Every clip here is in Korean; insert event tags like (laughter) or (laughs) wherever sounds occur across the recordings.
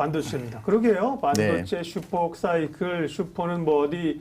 반도체입니다. 그러게요. 반도체, 슈퍼 사이클, 슈퍼는 뭐 어디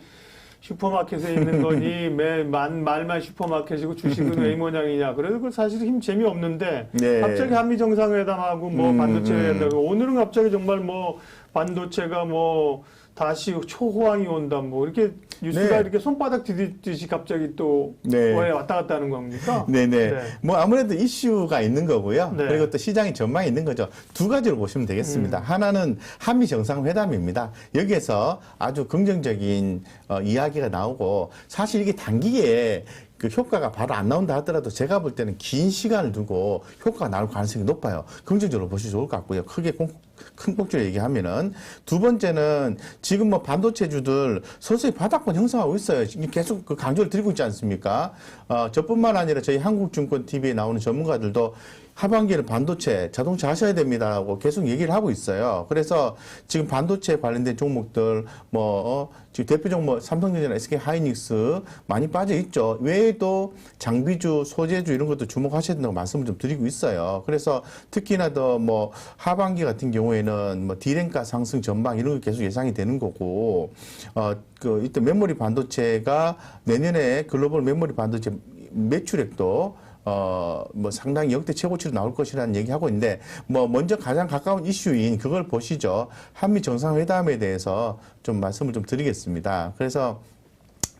슈퍼마켓에 있는 (laughs) 거니 매 만, 말만 슈퍼마켓이고 주식은 왜 이 모양이냐. 그래서 그 사실 힘 재미 없는데 네. 갑자기 한미 정상회담하고 뭐 음, 반도체 음. 회담 오늘은 갑자기 정말 뭐 반도체가 뭐 다시 초호황이 온다 뭐 이렇게 뉴스가 네. 이렇게 손바닥 디디듯이 갑자기 또 네. 왜 왔다 갔다 하는 겁니까? 네네. (laughs) 네. 뭐 아무래도 이슈가 있는 거고요. 네. 그리고 또 시장의 전망이 있는 거죠. 두 가지로 보시면 되겠습니다. 음. 하나는 한미 정상회담입니다. 여기에서 아주 긍정적인 어, 이야기가 나오고 사실 이게 단기에 그 효과가 바로 안 나온다 하더라도 제가 볼 때는 긴 시간을 두고 효과가 나올 가능성이 높아요. 긍정적으로 보시면 좋을 것 같고요. 크게 공- 큰 꼭지로 얘기하면은 두 번째는 지금 뭐 반도체주들 서서히 바닥권 형성하고 있어요. 계속 그 강조를 드리고 있지 않습니까? 어, 저뿐만 아니라 저희 한국증권 TV에 나오는 전문가들도 하반기에는 반도체, 자동차 하셔야 됩니다라고 계속 얘기를 하고 있어요. 그래서 지금 반도체 관련된 종목들, 뭐, 어, 지금 대표 종목 삼성전자나 SK 하이닉스 많이 빠져 있죠. 외에도 장비주, 소재주 이런 것도 주목하셔야 된다고 말씀을 좀 드리고 있어요. 그래서 특히나 더 뭐 하반기 같은 경우 에는 뭐 디램가 상승 전망 이런 거 계속 예상이 되는 거고, 어, 그, 이때 메모리 반도체가 내년에 글로벌 메모리 반도체 매출액도 어, 뭐 상당히 역대 최고치로 나올 것이라는 얘기하고 있는데, 뭐 먼저 가장 가까운 이슈인 그걸 보시죠. 한미 정상회담에 대해서 좀 말씀을 좀 드리겠습니다. 그래서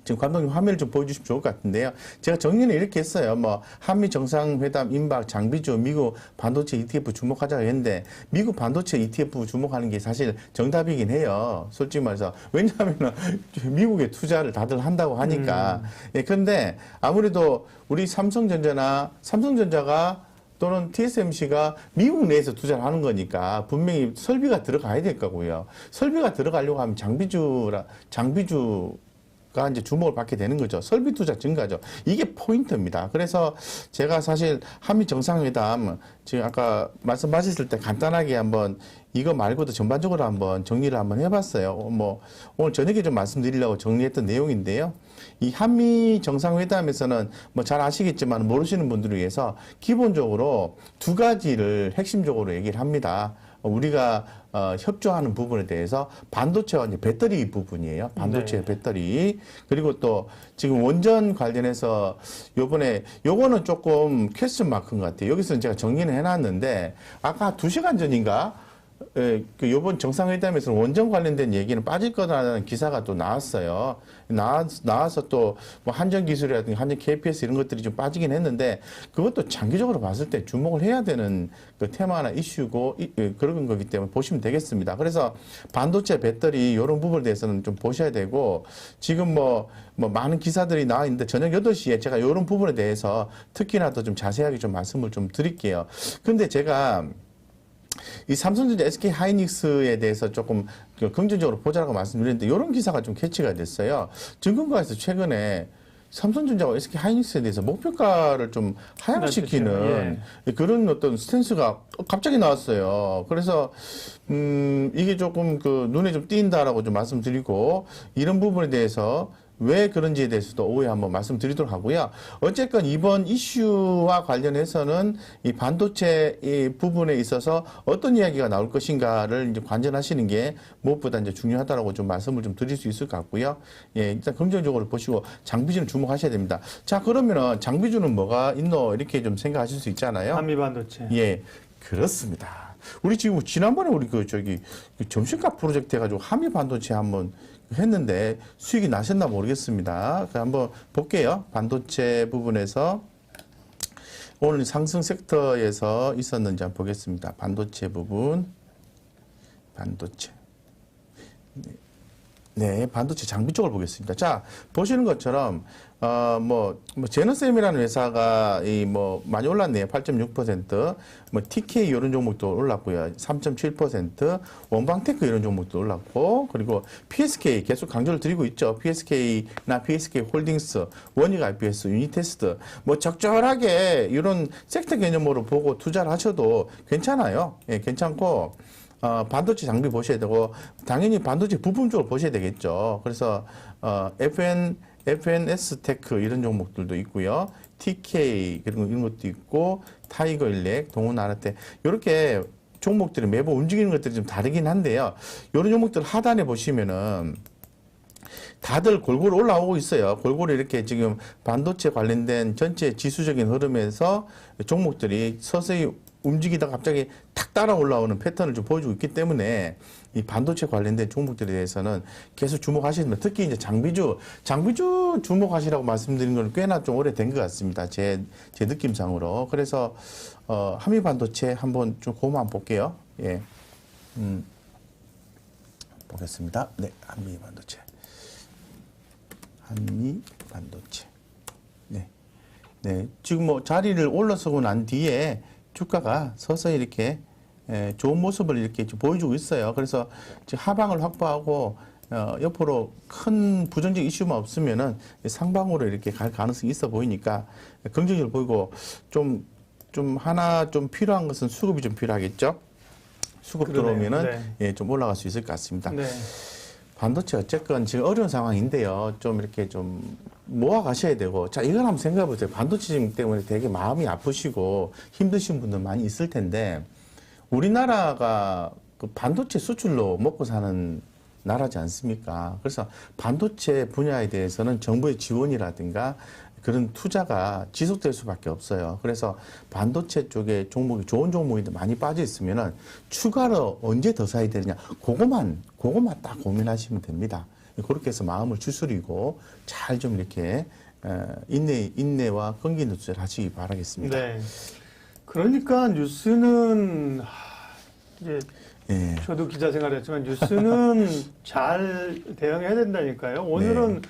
지금 감독님 화면을 좀 보여주시면 좋을 것 같은데요. 제가 정리는 이렇게 했어요. 뭐 한미 정상회담 임박 장비주 미국 반도체 ETF 주목하자고 했는데 미국 반도체 ETF 주목하는 게 사실 정답이긴 해요. 솔직히 말해서 왜냐하면 (laughs) 미국에 투자를 다들 한다고 하니까. 예, 그런데 아무래도 우리 삼성전자나 삼성전자가 또는 TSMC가 미국 내에서 투자를 하는 거니까 분명히 설비가 들어가야 될 거고요. 설비가 들어가려고 하면 장비주라 장비주 가 이제 주목을 받게 되는 거죠. 설비 투자 증가죠. 이게 포인트입니다. 그래서 제가 사실 한미 정상회담 지금 아까 말씀하셨을 때 간단하게 한번 이거 말고도 전반적으로 한번 정리를 한번 해봤어요. 어, 뭐 오늘 저녁에 좀 말씀드리려고 정리했던 내용인데요. 이 한미 정상회담에서는 뭐 잘 아시겠지만 모르시는 분들을 위해서 기본적으로 두 가지를 핵심적으로 얘기를 합니다. 어, 우리가 어, 협조하는 부분에 대해서 반도체와 이제 배터리 부분이에요. 반도체 네. 배터리 그리고 또 지금 원전 관련해서 요번에 요거는 조금 퀘스천 마크인 것 같아요. 여기서는 제가 정리는 해놨는데 아까 두 시간 전인가 예, 그 요번 정상회담에서 원전 관련된 얘기는 빠질 거라는 기사가 또 나왔어요. 나, 나와서 또 뭐 한전 기술이라든지 한전 KPS 이런 것들이 좀 빠지긴 했는데 그것도 장기적으로 봤을 때 주목을 해야 되는 그 테마나 이슈고 이- 예, 그런 거기 때문에 보시면 되겠습니다. 그래서 반도체 배터리 이런 부분에 대해서는 좀 보셔야 되고 지금 뭐, 뭐 많은 기사들이 나와 있는데 저녁 8시에 제가 이런 부분에 대해서 특히나 더 좀 자세하게 좀 말씀을 좀 드릴게요. 근데 제가 이 삼성전자 SK 하이닉스에 대해서 조금 그 긍정적으로 보자라고 말씀드렸는데 이런 기사가 좀 캐치가 됐어요. 증권가에서 최근에 삼성전자와 SK 하이닉스에 대해서 목표가를 좀 하향시키는 그런 어떤 스탠스가 갑자기 나왔어요. 그래서 음 이게 조금 그 눈에 좀 띈다라고 좀 말씀드리고 이런 부분에 대해서 왜 그런지에 대해서도 오후에 한번 말씀드리도록 하고요. 어쨌건 이번 이슈와 관련해서는 이 반도체 이 부분에 있어서 어떤 이야기가 나올 것인가를 이제 관전하시는 게 무엇보다 이제 중요하다라고 좀 말씀을 좀 드릴 수 있을 것 같고요. 예, 일단 긍정적으로 보시고 장비주는 주목하셔야 됩니다. 자, 그러면은 장비주는 뭐가 있노? 이렇게 좀 생각하실 수 있잖아요. 한미 반도체. 예, 그렇습니다. 우리 지금 지난번에 우리 그 저기 그 점심값 프로젝트 해가지고 한미 반도체 한번 했는데 수익이 나셨나 모르겠습니다. 그 한번 볼게요. 반도체 부분에서 오늘 상승 섹터에서 있었는지 한번 보겠습니다. 반도체 부분, 반도체. 네. 네, 반도체 장비 쪽을 보겠습니다. 자, 보시는 것처럼, 어, 뭐, 뭐, 제너셈이라는 회사가, 이, 뭐, 많이 올랐네요. 8.6%. 뭐, TK 이런 종목도 올랐고요. 3.7%. 원방테크 이런 종목도 올랐고, 그리고 PSK 계속 강조를 드리고 있죠. PSK나 PSK 홀딩스, 원익 IPS, 유니테스트. 뭐, 적절하게 이런 섹터 개념으로 보고 투자를 하셔도 괜찮아요. 예, 괜찮고, 어, 반도체 장비 보셔야 되고 당연히 반도체 부품 쪽을 보셔야 되겠죠. 그래서 어, FN FNS 테크 이런 종목들도 있고요. TK 거 이런 것도 있고 타이거 일렉, 동원 아라테 이렇게 종목들이 매번 움직이는 것들이 좀 다르긴 한데요. 이런 종목들 하단에 보시면은 다들 골고루 올라오고 있어요. 골고루 이렇게 지금 반도체 관련된 전체 지수적인 흐름에서 종목들이 서서히 움직이다가 갑자기 탁 따라 올라오는 패턴을 좀 보여주고 있기 때문에 이 반도체 관련된 종목들에 대해서는 계속 주목하시면 특히 이제 장비주, 장비주 주목하시라고 말씀드린 건 꽤나 좀 오래된 것 같습니다. 제, 제 느낌상으로. 그래서, 어, 한미 반도체 한번 좀 고만 볼게요. 예. 음. 보겠습니다. 네, 한미 반도체. 한미 반도체. 네. 네. 지금 뭐 자리를 올라서고 난 뒤에 주가가 서서히 이렇게 에, 좋은 모습을 이렇게 좀 보여주고 있어요. 그래서 지금 하방을 확보하고 어, 옆으로 큰 부정적 이슈만 없으면은 상방으로 이렇게 갈 가능성이 있어 보이니까 긍정적으로 보이고 좀, 좀 하나 좀 필요한 것은 수급이 좀 필요하겠죠. 수급 그러네요. 들어오면은 네. 예, 좀 올라갈 수 있을 것 같습니다. 네. 반도체 어쨌건 지금 어려운 상황인데요. 좀 이렇게 좀 모아 가셔야 되고. 자, 이걸 한번 생각해 보세요. 반도체 때문에 되게 마음이 아프시고 힘드신 분들 많이 있을 텐데 우리나라가 그 반도체 수출로 먹고 사는 나라지 않습니까? 그래서 반도체 분야에 대해서는 정부의 지원이라든가 그런 투자가 지속될 수밖에 없어요. 그래서 반도체 쪽에 종목이 좋은 종목인데 많이 빠져 있으면은 추가로 언제 더 사야 되느냐, 그거만 그거만 딱 고민하시면 됩니다. 그렇게 해서 마음을 추스리고 잘 좀 이렇게 어, 인내 인내와 끈기 누출 하시기 바라겠습니다. 네. 그러니까 뉴스는 하, 이제 예. 저도 기자 생활했지만 뉴스는 (laughs) 잘 대응해야 된다니까요. 오늘은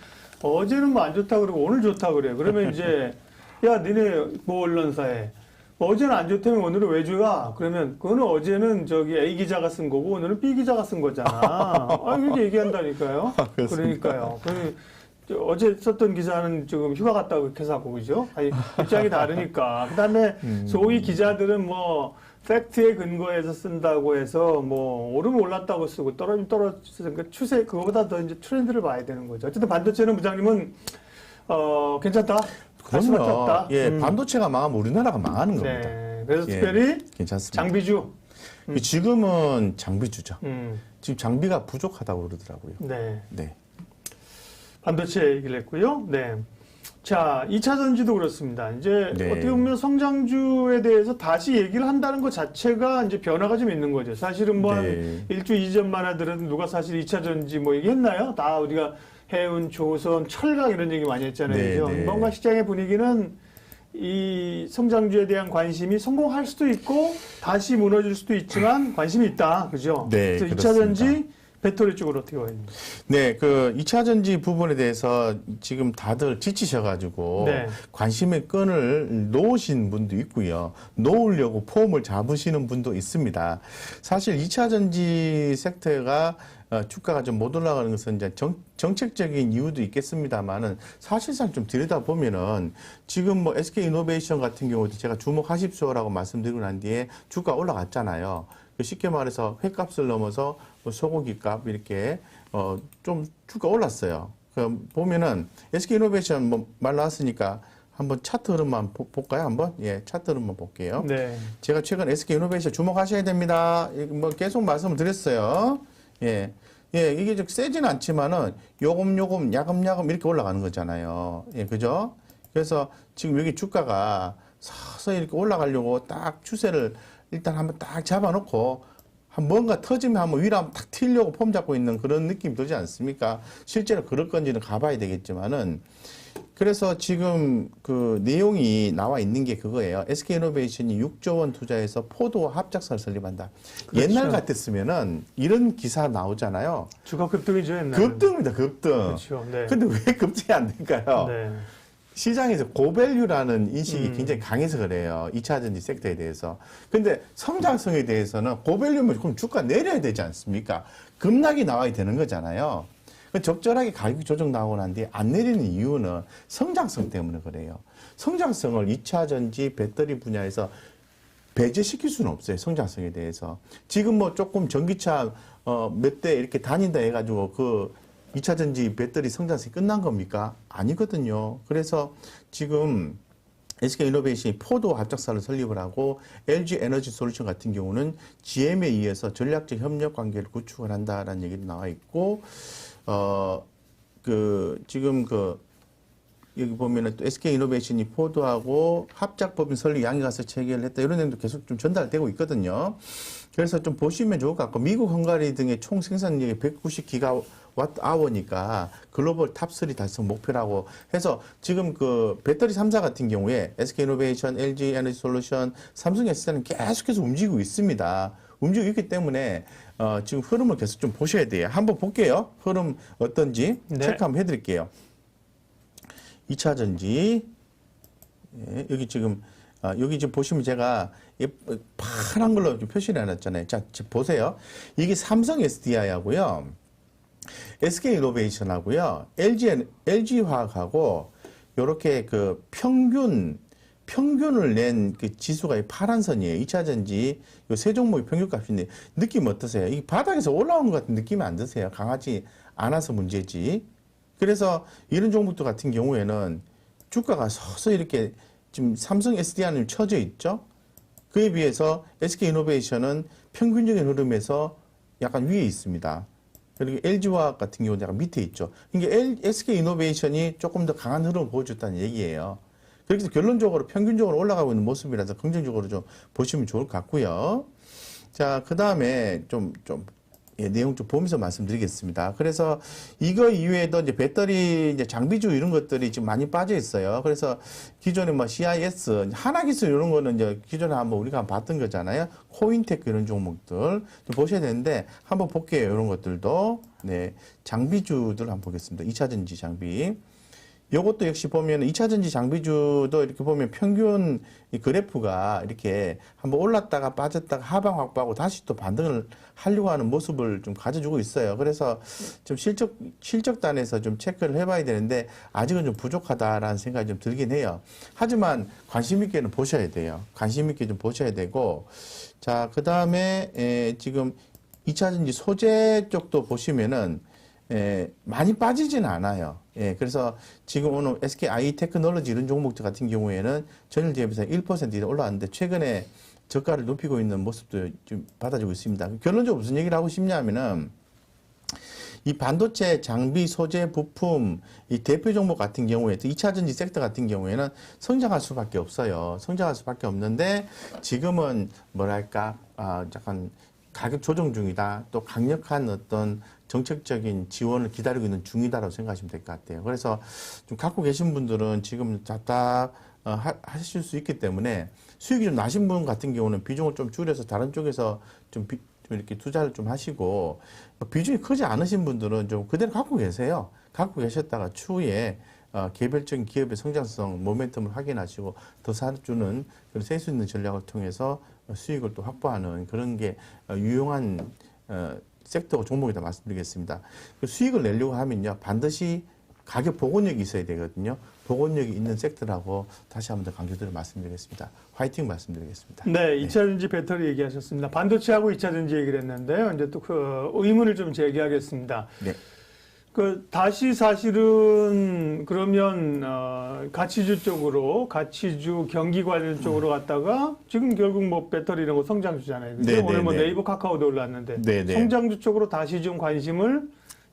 어제는 뭐 안 좋다 그러고 오늘 좋다 그래요. 그러면 이제 (laughs) 야 니네 뭐 언론사에 뭐 어제는 안 좋다면 오늘은 왜 좋아? 그러면 그거는 어제는 저기 A 기자가 쓴 거고 오늘은 B 기자가 쓴 거잖아. (laughs) 아 이렇게 얘기한다니까요. 그렇습니까? 그러니까요. 그저 어제 썼던 기자는 지금 휴가 갔다고 이렇게 하고 그죠? 아니, 입장이 다르니까. 그다음에 소위 기자들은 뭐 팩트에 근거해서 쓴다고 해서 뭐 오르면 올랐다고 쓰고 떨어지면 떨어지는 그 추세 그거보다 더 이제 트렌드를 봐야 되는 거죠. 어쨌든 반도체는 부장님은 어 괜찮다. 그럼요. 예, 음. 반도체가 망하면 우리나라가 망하는 겁니다. 네. 그래서 예. 특별히 괜찮습니다. 장비주. 지금은 장비주죠. 음. 지금 장비가 부족하다고 그러더라고요. 네. 네. 반도체 얘기를 했고요. 네. 자, 2차 전지도 그렇습니다. 이제 네. 어떻게 보면 성장주에 대해서 다시 얘기를 한다는 것 자체가 이제 변화가 좀 있는 거죠. 사실은 뭐한 네. 일주 이전만 하더라도 누가 사실 2차 전지 뭐 얘기했나요? 다 우리가 해운, 조선, 철강 이런 얘기 많이 했잖아요. 네, 그죠? 네. 뭔가 시장의 분위기는 이 성장주에 대한 관심이 성공할 수도 있고 다시 무너질 수도 있지만 관심이 있다. 그죠? 네, 그래서 2차 그렇습니다. 전지 배터리 쪽으로 어떻게 봐야 됩니까? 네, 그 2차 전지 부분에 대해서 지금 다들 지치셔가지고 네. 관심의 끈을 놓으신 분도 있고요. 놓으려고 폼을 잡으시는 분도 있습니다. 사실 2차 전지 섹터가 어, 주가가 좀 못 올라가는 것은 이제 정, 정책적인 이유도 있겠습니다만은 사실상 좀 들여다 보면은 지금 뭐 SK 이노베이션 같은 경우도 제가 주목하십시오라고 말씀드리고 난 뒤에 주가 올라갔잖아요. 그 쉽게 말해서 회값을 넘어서 뭐 소고기 값 이렇게 어 좀 주가 올랐어요. 그 보면은 SK 이노베이션 뭐 말 나왔으니까 한번 차트 흐름만 보- 볼까요? 한번 예 차트 흐름만 볼게요. 네. 제가 최근 SK 이노베이션 주목하셔야 됩니다. 뭐 계속 말씀을 드렸어요. 예. 예, 이게 좀 세진 않지만은 요금 요금 야금 야금 이렇게 올라가는 거잖아요. 예, 그죠? 그래서 지금 여기 주가가 서서히 이렇게 올라가려고 딱 추세를 일단 한번 딱 잡아놓고 한 뭔가 터지면 한번 위로 한번 탁 튀려고 폼 잡고 있는 그런 느낌 들지 않습니까? 실제로 그럴 건지는 가봐야 되겠지만은 그래서 지금 그 내용이 나와 있는 게 그거예요. SK이노베이션이 6조 원 투자해서 포도 합작사를 설립한다. 그렇죠. 옛날 같았으면은 이런 기사 나오잖아요. 주가 급등이죠, 옛날에. 급등입니다, 급등. 그렇죠. 네. 근데 왜 급등이 안 될까요? 네. 시장에서 고밸류라는 인식이 음. 굉장히 강해서 그래요. 2차 전지 섹터에 대해서. 근데 성장성에 대해서는 고밸류면 그럼 주가 내려야 되지 않습니까? 급락이 나와야 되는 거잖아요. 그 적절하게 가격 조정 나오고 난 뒤에 안 내리는 이유는 성장성 때문에 그래요. 성장성을 2차 전지 배터리 분야에서 배제시킬 수는 없어요. 성장성에 대해서. 지금 뭐 조금 전기차 어, 몇 대 이렇게 다닌다 해가지고 그 2차 전지 배터리 성장성이 끝난 겁니까? 아니거든요. 그래서 지금 SK 이노베이션이 포도 합작사를 설립을 하고 LG 에너지 솔루션 같은 경우는 GM에 의해서 전략적 협력 관계를 구축을 한다라는 얘기도 나와 있고 어 그 지금 그 여기 보면은 또 SK 이노베이션이 포도하고 합작법인 설립 양해가서 체결을 했다 이런 내용도 계속 좀 전달되고 있거든요. 그래서 좀 보시면 좋을 것 같고 미국, 헝가리 등의 총 생산력이 190기가 와트 아워니까 글로벌 탑3 달성 목표라고 해서 지금 그 배터리 3사 같은 경우에 SK 이노베이션, LG 에너지 솔루션, 삼성 S사는 계속해서 움직이고 있습니다. 움직이고 있기 때문에 어, 지금 흐름을 계속 좀 보셔야 돼요. 한번 볼게요. 흐름 어떤지 네. 체크 한번 해드릴게요. 2차 전지 예, 여기 지금 아, 여기 지금 보시면 제가 이 파란 걸로 좀 표시를 해놨잖아요. 자, 보세요. 이게 삼성 SDI하고요, SK 이노베이션하고요, LG LG 화학하고 이렇게 그 평균 평균을 낸 그 지수가 이 파란 선이에요. 2차 전지 요 세 종목의 평균값인데 느낌 어떠세요? 이 바닥에서 올라오는 것 같은 느낌이 안 드세요? 강하지 않아서 문제지. 그래서 이런 종목들 같은 경우에는 주가가 서서히 이렇게 지금 삼성 SDI는 쳐져 있죠. 그에 비해서 SK 이노베이션은 평균적인 흐름에서 약간 위에 있습니다. 그리고 LG화학 같은 경우는 약간 밑에 있죠. 그러니까 L- SK 이노베이션이 조금 더 강한 흐름을 보여줬다는 얘기예요. 그래서 결론적으로 평균적으로 올라가고 있는 모습이라서 긍정적으로 좀 보시면 좋을 것 같고요. 자, 그 다음에 좀, 좀, 예, 내용 좀 보면서 말씀드리겠습니다. 그래서 이거 이외에도 이제 배터리 이제 장비주 이런 것들이 지금 많이 빠져 있어요. 그래서 기존에 뭐 CIS, 하나 기술 이런 거는 이제 기존에 한번 우리가 한번 봤던 거잖아요. 코인테크 이런 종목들 좀 보셔야 되는데 한번 볼게요. 이런 것들도. 네. 장비주들 한번 보겠습니다. 2차 전지 장비. 요것도 역시 보면 2차 전지 장비주도 이렇게 보면 평균 이 그래프가 이렇게 한번 올랐다가 빠졌다가 하방 확보하고 다시 또 반등을 하려고 하는 모습을 좀 가져주고 있어요. 그래서 좀 실적, 실적단에서 좀 체크를 해봐야 되는데 아직은 좀 부족하다라는 생각이 좀 들긴 해요. 하지만 관심 있게는 보셔야 돼요. 관심 있게 좀 보셔야 되고 자, 그 다음에 지금 2차 전지 소재 쪽도 보시면은 예, 많이 빠지지는 않아요. 예, 그래서 지금 오늘 SK i 테크놀로지 이런 종목 들 같은 경우에는 전일 대비해서 1% 이상 올라왔는데 최근에 저가를 높이고 있는 모습도 좀 받아주고 있습니다. 결론적으로 무슨 얘기를 하고 싶냐면은 이 반도체 장비 소재 부품 이 대표 종목 같은 경우에 또 2차 전지 섹터 같은 경우에는 성장할 수밖에 없어요. 성장할 수밖에 없는데 지금은 뭐랄까 아 약간 가격 조정 중이다. 또 강력한 어떤 정책적인 지원을 기다리고 있는 중이다라고 생각하시면 될 것 같아요. 그래서 좀 갖고 계신 분들은 지금 답답 어, 하- 하실 수 있기 때문에 수익이 좀 나신 분 같은 경우는 비중을 좀 줄여서 다른 쪽에서 좀, 비- 좀 이렇게 투자를 좀 하시고 뭐 비중이 크지 않으신 분들은 좀 그대로 갖고 계세요. 갖고 계셨다가 추후에 어, 개별적인 기업의 성장성 모멘텀을 확인하시고 더 살주는 그런 세수 있는 전략을 통해서 어, 수익을 또 확보하는 그런 게 어, 유용한 어, 섹터 종목이다 말씀드리겠습니다. 그 수익을 내려고 하면요 반드시 가격 복원력이 있어야 되거든요. 복원력이 있는 섹터라고 다시 한번 더 강조드려 말씀드리겠습니다. 화이팅 말씀드리겠습니다. 네, 2차 전지 배터리 얘기하셨습니다. 반도체하고 2차 전지 얘기를 했는데요. 이제 또 그 의문을 좀 제기하겠습니다. 네. 그 다시 사실은 그러면 어, 가치주 쪽으로 가치주 경기 관련 쪽으로 갔다가 지금 결국 뭐 배터리 이런 거 성장주잖아요. 그죠? 네, 오늘 네, 뭐 네. 네이버 카카오도 올랐는데 네, 네. 성장주 쪽으로 다시 좀 관심을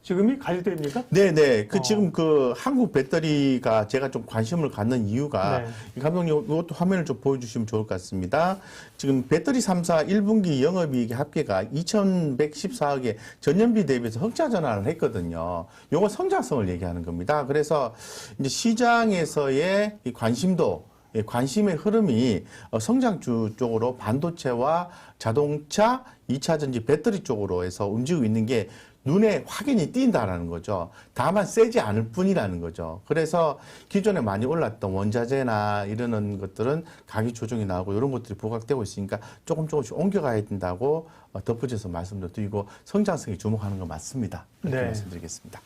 지금이 가질 때입니까? 네네. 그 어. 지금 그 한국 배터리가 제가 좀 관심을 갖는 이유가 네. 이 감독님 이것도 화면을 좀 보여주시면 좋을 것 같습니다. 지금 배터리 3사 1분기 영업이익 합계가 2,114억에 전년비 대비해서 흑자 전환을 했거든요. 요거 성장성을 얘기하는 겁니다. 그래서 이제 시장에서의 이 관심도 예, 관심의 흐름이 어, 성장주 쪽으로 반도체와 자동차, 2차 전지 배터리 쪽으로 해서 움직이고 있는 게 눈에 확연히 띈다라는 거죠. 다만 세지 않을 뿐이라는 거죠. 그래서 기존에 많이 올랐던 원자재나 이러는 것들은 가격 조정이 나오고 이런 것들이 부각되고 있으니까 조금 조금씩 옮겨가야 된다고 어, 덧붙여서 말씀을 드리고 성장성에 주목하는 건 맞습니다. 이렇게 네. 말씀드리겠습니다.